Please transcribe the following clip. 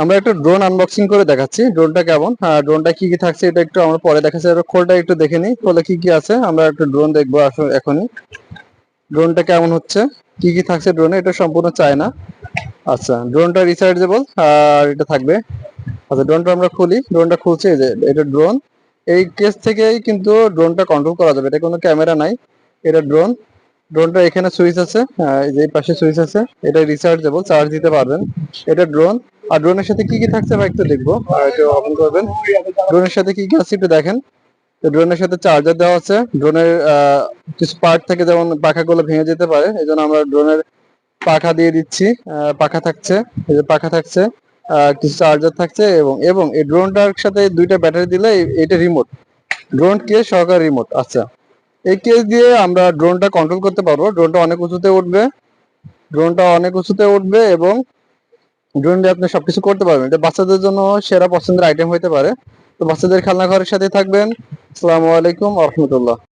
আমরা একটা drone unboxing করে দেখাচ্ছি। ড্রোনটা কেমন? হ্যাঁ ড্রোনটা কি কি থাকছে এটা একটু আমরা পরে দেখাচ্ছি। এবার খোলটা একটু দেখে নিই। খোলে কি কি আছে? আমরা একটু ড্রোন দেখব এখনই। ড্রোনটা কেমন হচ্ছে? কি কি থাকছে ড্রোনে এটা সম্পূর্ণ চায় না আচ্ছা ড্রোনটা রিচার্জেবল আর এটা থাকবে। আচ্ছা ড্রোনটা আমরা খুলি। ড্রোনটা খুলছে যে, এটা ড্রোন এই কেস থেকেই কিন্তু ড্রোনটা কন্ট্রোল করা যাবে। এটা কোনো ক্যামেরা নাই। এটা ড্রোন ড্রোনটা এখানে সুইচ আছে। যে পাশে সুইচ আছে। এটা রিচার্জেবল চার্জ দিতে পারবেন। এটা ড্রোন আর ড্রোনের সাথে কি কি থাকছে ভাই একটু দেখব। আর একটু ওপেন করবেন। ড্রোনের সাথে কি কি আছে একটু দেখেন। তো ড্রোনের সাথে চার্জার দেওয়া আছে। ড্রোনের কিছু পার্ট থেকে যেমন পাখাগুলো ভেঙে যেতে পারে এই জন্য আমরা ড্রোনের পাখা দিয়ে দিচ্ছি। পাখা থাকছে। এই যে পাখা থাকছে কিছু চার্জার থাকছে এবং এবং এই ড্রোনটার সাথে দুইটা ব্যাটারি দিলে এটা রিমোট ড্রোন কেস সহকারে রিমোট আচ্ছা। এই কেস দিয়ে আমরা ড্রোনটা কন্ট্রোল করতে পারব। ড্রোনটা অনেক উঁচুতে উঠবে। ড্রোনটা অনেক উঁচুতে উঠবে এবং ড্রোন দিয়ে আপনি সবকিছু করতে পারবেন। এটা বাচ্চাদের জন্য সেরা পছন্দের আইটেম হতে পারে। তো বাচ্চাদের খেলনা ঘরের সাথে থাকবেন। আসসালামু আলাইকুম রহমতুল্লাহ।